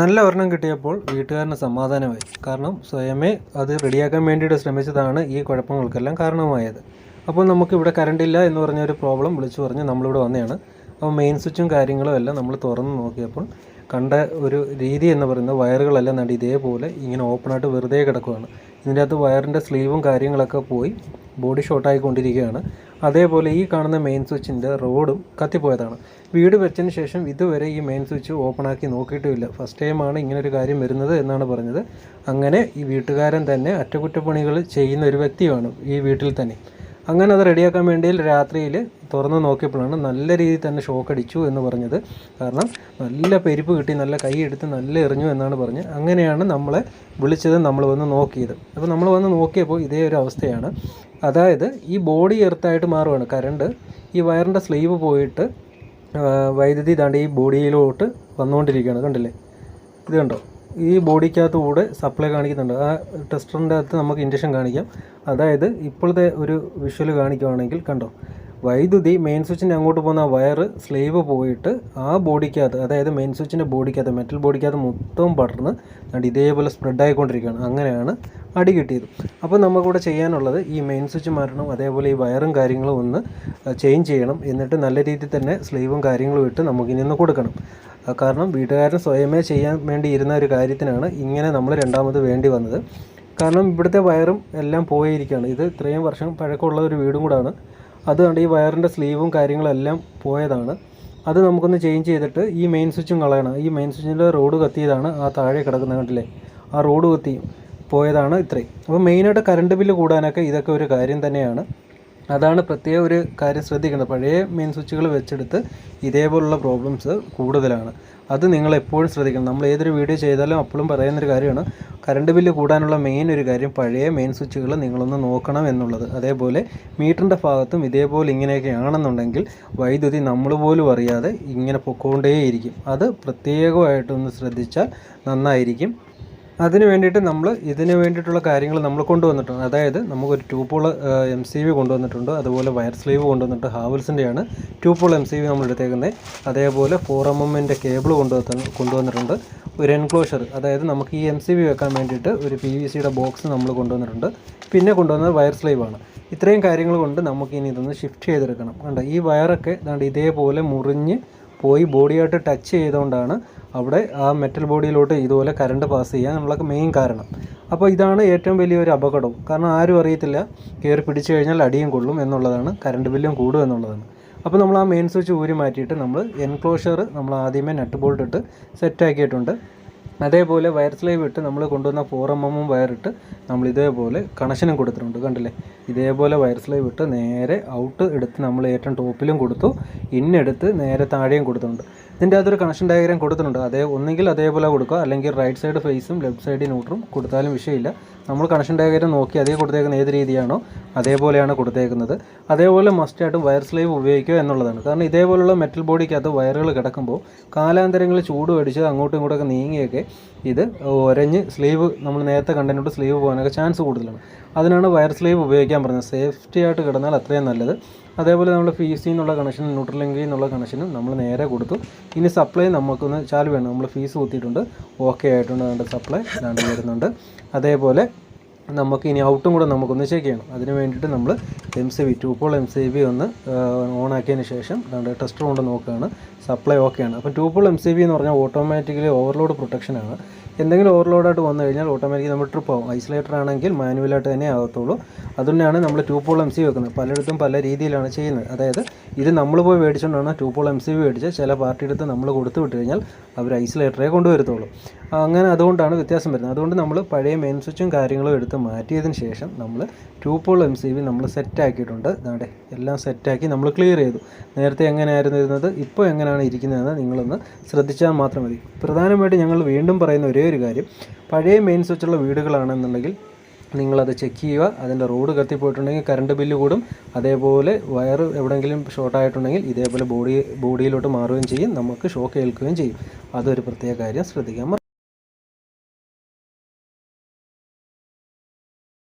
നല്ല ഒരെണ്ണം കിട്ടിയപ്പോൾ വീട്ടുകാരന് സമാധാനമായി. കാരണം സ്വയമേ അത് റെഡിയാക്കാൻ വേണ്ടിയിട്ട് ശ്രമിച്ചതാണ് ഈ കുഴപ്പങ്ങൾക്കെല്ലാം കാരണമായത്. അപ്പോൾ നമുക്കിവിടെ കറണ്ടില്ല എന്ന് പറഞ്ഞൊരു പ്രോബ്ലം വിളിച്ചു പറഞ്ഞ് നമ്മളിവിടെ വന്നതാണ്. അപ്പോൾ മെയിൻ സ്വിച്ചും കാര്യങ്ങളും എല്ലാം നമ്മൾ തുറന്ന് നോക്കിയപ്പോൾ കണ്ട ഒരു രീതി എന്ന് പറയുന്നത് വയറുകളെല്ലാം നടി ഇതേപോലെ ഇങ്ങനെ ഓപ്പണായിട്ട് വെറുതെ കിടക്കുകയാണ് ഇതിന്റെ അകത്ത് വയറിന്റെ സ്ലീവും കാര്യങ്ങളൊക്കെ പോയി ബോഡി ഷോർട്ടായിക്കൊണ്ടിരിക്കുകയാണ് അതേപോലെ ഈ കാണുന്ന മെയിൻ സ്വിച്ചിന്റെ റോഡും കത്തിപ്പോയതാണ്. വീട് വെച്ചതിന് ശേഷം ഇതുവരെ ഈ മെയിൻ സ്വിച്ച് ഓപ്പൺ ആക്കി നോക്കിയിട്ടുമില്ല ഫസ്റ്റ് ടൈമാണ് ഇങ്ങനെ ഒരു കാര്യം വരുന്നത് എന്നാണ് പറഞ്ഞത്. അങ്ങനെ ഈ വീട്ടുകാരൻ തന്നെ അറ്റകുറ്റപ്പണികൾ ചെയ്യുന്ന ഒരു വ്യക്തിയാണ് ഈ വീട്ടിൽ തന്നെ. അങ്ങനെ അത് റെഡിയാക്കാൻ വേണ്ടി രാത്രിയിൽ തുറന്ന് നോക്കിയപ്പോഴാണ് നല്ല രീതിയിൽ തന്നെ ഷോക്ക് അടിച്ചു എന്ന് പറഞ്ഞത്. കാരണം നല്ല പെരുപ്പ് കിട്ടി നല്ല കൈ എടുത്ത് നല്ല എറിഞ്ഞു എന്നാണ് പറഞ്ഞ് അങ്ങനെയാണ് നമ്മളെ വിളിച്ചത് നമ്മൾ വന്ന് നോക്കിയത്. അപ്പോൾ നമ്മൾ വന്ന് നോക്കിയപ്പോൾ ഇതേ ഒരു അവസ്ഥയാണ്. അതായത് ഈ ബോഡി എർത്തായിട്ട് മാറുകയാണ് കറണ്ട് ഈ വയറിന്റെ സ്ലീവ് പോയിട്ട് വൈദ്യുതി താണ്ടി ഈ ബോഡിയിലോട്ട് വന്നുകൊണ്ടിരിക്കുകയാണ്. കണ്ടില്ലേ? ഇത് കണ്ടോ? ഈ ബോഡിക്കകത്ത് കൂടെ സപ്ലൈ കാണിക്കുന്നുണ്ട്. ആ ടെസ്റ്ററിന്റെ അകത്ത് നമുക്ക് ഇൻഡക്ഷൻ കാണിക്കാം. അതായത് ഇപ്പോഴത്തെ ഒരു വിഷ്വൽ കാണിക്കുവാണെങ്കിൽ കണ്ടോ? വൈദ്യുതി മെയിൻ സ്വിച്ചിന്റെ അങ്ങോട്ട് പോകുന്ന വയർ സ്ലീവ് പോയിട്ട് ആ ബോഡിക്കകത്ത് അതായത് മെയിൻ സ്വിച്ചിന്റെ ബോഡിക്കകത്ത് മെറ്റൽ ബോഡിക്കകത്ത് മൊത്തം പടർന്ന് ഇതേപോലെ സ്പ്രെഡ് ആയിക്കൊണ്ടിരിക്കുകയാണ്. അങ്ങനെയാണ് അടി കിട്ടിയത്. അപ്പോൾ നമുക്കിവിടെ ചെയ്യാനുള്ളത് ഈ മെയിൻ സ്വിച്ച് മാറ്റണം അതേപോലെ ഈ വയറും കാര്യങ്ങളും ഒന്ന് ചേഞ്ച് ചെയ്യണം. എന്നിട്ട് നല്ല രീതിയിൽ തന്നെ സ്ലീവും കാര്യങ്ങളും ഇട്ട് നമുക്കിനി ഒന്ന് കൊടുക്കണം. കാരണം വീട്ടുകാരൻ സ്വയമേ ചെയ്യാൻ വേണ്ടി ഇരുന്ന ഒരു കാര്യത്തിനാണ് ഇങ്ങനെ നമ്മൾ രണ്ടാമത് വേണ്ടി വന്നത്. കാരണം ഇവിടുത്തെ വയറും എല്ലാം പോയിരിക്കുകയാണ്. ഇത് ഇത്രയും വർഷം പഴക്കമുള്ള ഒരു വീടും കൂടാണ്. അതുകൊണ്ട് ഈ വയറിന്റെ സ്ലീവും കാര്യങ്ങളെല്ലാം പോയതാണ്. അത് നമുക്കൊന്ന് ചേഞ്ച് ചെയ്തിട്ട് ഈ മെയിൻ സ്വിച്ചും കളയണം. ഈ മെയിൻ സ്വിച്ചിന്റെ റോഡ് കത്തിയതാണ് ആ താഴെ കിടക്കുന്ന കണ്ടില്ലേ? ആ റോഡ് കത്തി. പോയതാണ് ഇത്രയും. അപ്പോൾ മെയിനായിട്ട് കറണ്ട് ബില്ല് കൂടാനൊക്കെ ഇതൊക്കെ ഒരു കാര്യം തന്നെയാണ്. അതാണ് പ്രത്യേക ഒരു കാര്യം ശ്രദ്ധിക്കേണ്ടത്. പഴയ മെയിൻ സ്വിച്ചുകൾ വെച്ചെടുത്ത് ഇതേപോലുള്ള പ്രോബ്ലംസ് കൂടുതലാണ്. അത് നിങ്ങൾ എപ്പോഴും ശ്രദ്ധിക്കണം. നമ്മൾ ഏതൊരു വീഡിയോ ചെയ്താലും അപ്പോഴും പറയുന്നൊരു കാര്യമാണ് കറണ്ട് ബില്ല് കൂടാനുള്ള മെയിൻ ഒരു കാര്യം പഴയ മെയിൻ സ്വിച്ചുകൾ നിങ്ങളൊന്ന് നോക്കണം എന്നുള്ളത്. അതേപോലെ മീറ്ററിന്റെ ഭാഗത്തും ഇതേപോലെ ഇങ്ങനെയൊക്കെ ആണെന്നുണ്ടെങ്കിൽ വൈദ്യുതി നമ്മൾ പോലും അറിയാതെ ഇങ്ങനെ പൊക്കോണ്ടേയിരിക്കും. അത് പ്രത്യേകമായിട്ടൊന്ന് ശ്രദ്ധിച്ചാൽ നന്നായിരിക്കും. അതിന് വേണ്ടിയിട്ട് നമ്മൾ ഇതിന് വേണ്ടിയിട്ടുള്ള കാര്യങ്ങൾ നമ്മൾ കൊണ്ടുവന്നിട്ടുണ്ട് അതായത് നമുക്കൊരു two pole pole M C B കൊണ്ടുവന്നിട്ടുണ്ട്. അതുപോലെ വയർ സ്ലീവ് കൊണ്ടുവന്നിട്ട് ഹാവൽസിന്റെയാണ് two pole pole M C B നമ്മൾ എടുത്തേക്കുന്നത് അതേപോലെ ഫോർ എം എമ്മിന്റെ കേബിൾ കൊണ്ടുവന്ന് കൊണ്ടുവന്നിട്ടുണ്ട്. ഒരു എൻക്ലോഷർ അതായത് നമുക്ക് ഈ എം സി വി വെക്കാൻ വേണ്ടിയിട്ട് ഒരു പി വി സിയുടെ ബോക്സ് നമ്മൾ കൊണ്ടുവന്നിട്ടുണ്ട്. പിന്നെ കൊണ്ടുവന്നത് വയർ സ്ലീവാണ് ഇത്രയും കാര്യങ്ങൾ കൊണ്ട് നമുക്ക് ഇനി ഇതൊന്ന് ഷിഫ്റ്റ് ചെയ്തെടുക്കണം. കണ്ടോ? ഈ വയറൊക്കെ ഇതേപോലെ മുറിഞ്ഞ് പോയി ബോഡിയായിട്ട് ടച്ച് ചെയ്തുകൊണ്ടാണ് അവിടെ ആ മെറ്റൽ ബോഡിയിലോട്ട് ഇതുപോലെ കറണ്ട് പാസ് ചെയ്യാനുള്ള മെയിൻ കാരണം. അപ്പോൾ ഇതാണ് ഏറ്റവും വലിയൊരു അപകടം കാരണം ആരും അറിയത്തില്ല കയറി പിടിച്ചു കഴിഞ്ഞാൽ അടിയും കൊള്ളും എന്നുള്ളതാണ് കറണ്ട് ബില്ലും കൂടും എന്നുള്ളതാണ്. അപ്പോൾ നമ്മൾ ആ മെയിൻ സ്വിച്ച് ഊരി മാറ്റിയിട്ട് നമ്മൾ എൻക്ലോഷർ നമ്മൾ ആദ്യമേ നട്ട് ബോൾട്ട് ഇട്ട് സെറ്റാക്കിയിട്ടുണ്ട് അതേപോലെ വയർ സ്ലൈവ് ഇട്ട് നമ്മൾ കൊണ്ടുവന്ന ഫോർ എം എമ്മും വയറിട്ട് നമ്മൾ ഇതേപോലെ കണക്ഷനും കൊടുത്തിട്ടുണ്ട് കണ്ടില്ലേ? ഇതേപോലെ വയർ സ്ലൈവ് ഇട്ട് നേരെ ഔട്ട് എടുത്ത് നമ്മൾ ഏറ്റവും ടോപ്പിലും കൊടുത്തു ഇന്നെടുത്ത് നേരെ താഴെയും കൊടുത്തിട്ടുണ്ട്. ഇതിന്റെ അകത്തൊരു കണക്ഷൻ ഡയഗ്രാം കൊടുത്തിട്ടുണ്ട്. അതേ ഒന്നെങ്കിൽ അതേപോലെ കൊടുക്കുക അല്ലെങ്കിൽ റൈറ്റ് സൈഡ് ഫേസും ലെഫ്റ്റ് സൈഡ് ന്യൂട്രും കൊടുത്താലും വിഷയമില്ല. നമ്മൾ കണക്ഷൻ ഡയഗ്രാം നോക്കി അതേ കൊടുത്തേക്കുന്ന ഏത് രീതിയാണോ അതേപോലെയാണ് കൊടുത്തേക്കുന്നത്. അതേപോലെ മസ്റ്റായിട്ടും വയർ സ്ലീവ് ഉപയോഗിക്കുക എന്നുള്ളതാണ്. കാരണം ഇതേപോലുള്ള മെറ്റൽ ബോഡിക്കകത്ത് വയറുകൾ കിടക്കുമ്പോൾ കാലാന്തരങ്ങളിൽ ചൂട് അടിച്ച് അങ്ങോട്ടും ഇങ്ങോട്ടൊക്കെ നീങ്ങിയൊക്കെ ഇത് ഒരഞ്ഞ് സ്ലീവ് നമ്മൾ നേരത്തെ കണ്ടതിനോട് സ്ലീവ് പോകാനൊക്കെ ചാൻസ് കൂടുതലാണ്. അതിനാണ് വയർ സ്ലീവ് ഉപയോഗിക്കാൻ പറഞ്ഞത്. സേഫ്റ്റി ആയിട്ട് കിടന്നാൽ അത്രയും നല്ലത്. അതേപോലെ നമ്മൾ പി സി എന്നുള്ള കണക്ഷൻ ന്യൂട്രലിംഗി എന്നുള്ള കണക്ഷനും നമ്മൾ നേരെ കൊടുത്തു. ഇനി സപ്ലൈ നമുക്കൊന്ന് ചാലു വേണം. നമ്മൾ ഫീസ് കുത്തിയിട്ടുണ്ട്. ഓക്കെ ആയിട്ടുണ്ട് അതുകൊണ്ട് സപ്ലൈ ഇതാണ്ട് വരുന്നുണ്ട്. അതേപോലെ നമുക്ക് ഇനി ഔട്ടും കൂടെ നമുക്കൊന്ന് ചെക്ക് ചെയ്യണം. അതിന് വേണ്ടിയിട്ട് നമ്മൾ M C B pole M C B ഒന്ന് ഓൺ ആക്കിയതിന് ശേഷം രണ്ട് ടെസ്റ്റർ കൊണ്ട് നോക്കുകയാണ്. സപ്ലൈ ഓക്കെയാണ് അപ്പോൾ two pole M C B എന്ന് പറഞ്ഞാൽ ഓട്ടോമാറ്റിക്കലി ഓവർലോഡ് പ്രൊട്ടക്ഷനാണ് എന്തെങ്കിലും ഓവർലോഡായിട്ട് വന്നു കഴിഞ്ഞാൽ ഓട്ടോമാറ്റിക് നമ്മൾ ട്രിപ്പ് ആവും. ഐസൊലേറ്റർ ആണെങ്കിൽ മാനുവലായിട്ട് തന്നെ ആകത്തുള്ളൂ. അതുതന്നെയാണ് നമ്മൾ ടൂ പോൾ എം സി വെക്കുന്നത്. പലയിടത്തും പല രീതിയിലാണ് ചെയ്യുന്നത്. അതായത് ഇത് നമ്മൾ പോയി മേടിച്ചുകൊണ്ടാണ് ടൂ പോൾ എം സി മേടിച്ച് ചില പാർട്ടി എടുത്ത് നമ്മൾ കൊടുത്തു വിട്ട് കഴിഞ്ഞാൽ അവർ ഐസൊലേറ്ററെ കൊണ്ടുവരത്തുള്ളൂ അങ്ങനെ അതുകൊണ്ടാണ് വ്യത്യാസം വരുന്നത്. അതുകൊണ്ട് നമ്മൾ പഴയ മെയിൻ സ്വിച്ചും കാര്യങ്ങളും എടുത്ത് മാറ്റിയതിന് ശേഷം നമ്മൾ two pole M C B നമ്മൾ സെറ്റാക്കിയിട്ടുണ്ട് അതെ എല്ലാം സെറ്റാക്കി നമ്മൾ ക്ലിയർ ചെയ്തു. നേരത്തെ എങ്ങനെയായിരുന്നു ഇരുന്നത് ഇപ്പോൾ എങ്ങനെയാണ് ഇരിക്കുന്നതെന്ന് നിങ്ങളൊന്ന് ശ്രദ്ധിച്ചാൽ മാത്രം മതി. പ്രധാനമായിട്ട് ഞങ്ങൾ വീണ്ടും പറയുന്ന ഒരേ ഒരു കാര്യം. പഴയ മെയിൻ സ്വിച്ചുള്ള വീടുകളാണെന്നുണ്ടെങ്കിൽ നിങ്ങളത് ചെക്ക് ചെയ്യുക. അതിന്റെ റോഡ് കത്തിപ്പോയിട്ടുണ്ടെങ്കിൽ കറണ്ട് ബില്ല് കൂടും. അതേപോലെ വയർ എവിടെയെങ്കിലും ഷോർട്ടായിട്ടുണ്ടെങ്കിൽ ഇതേപോലെ ബോഡി ബോഡിയിലോട്ട് മാറുകയും ചെയ്യും. നമുക്ക് ഷോക്ക് ഏൽക്കുകയും ചെയ്യും. അതൊരു പ്രത്യേക കാര്യം ശ്രദ്ധിക്കാൻ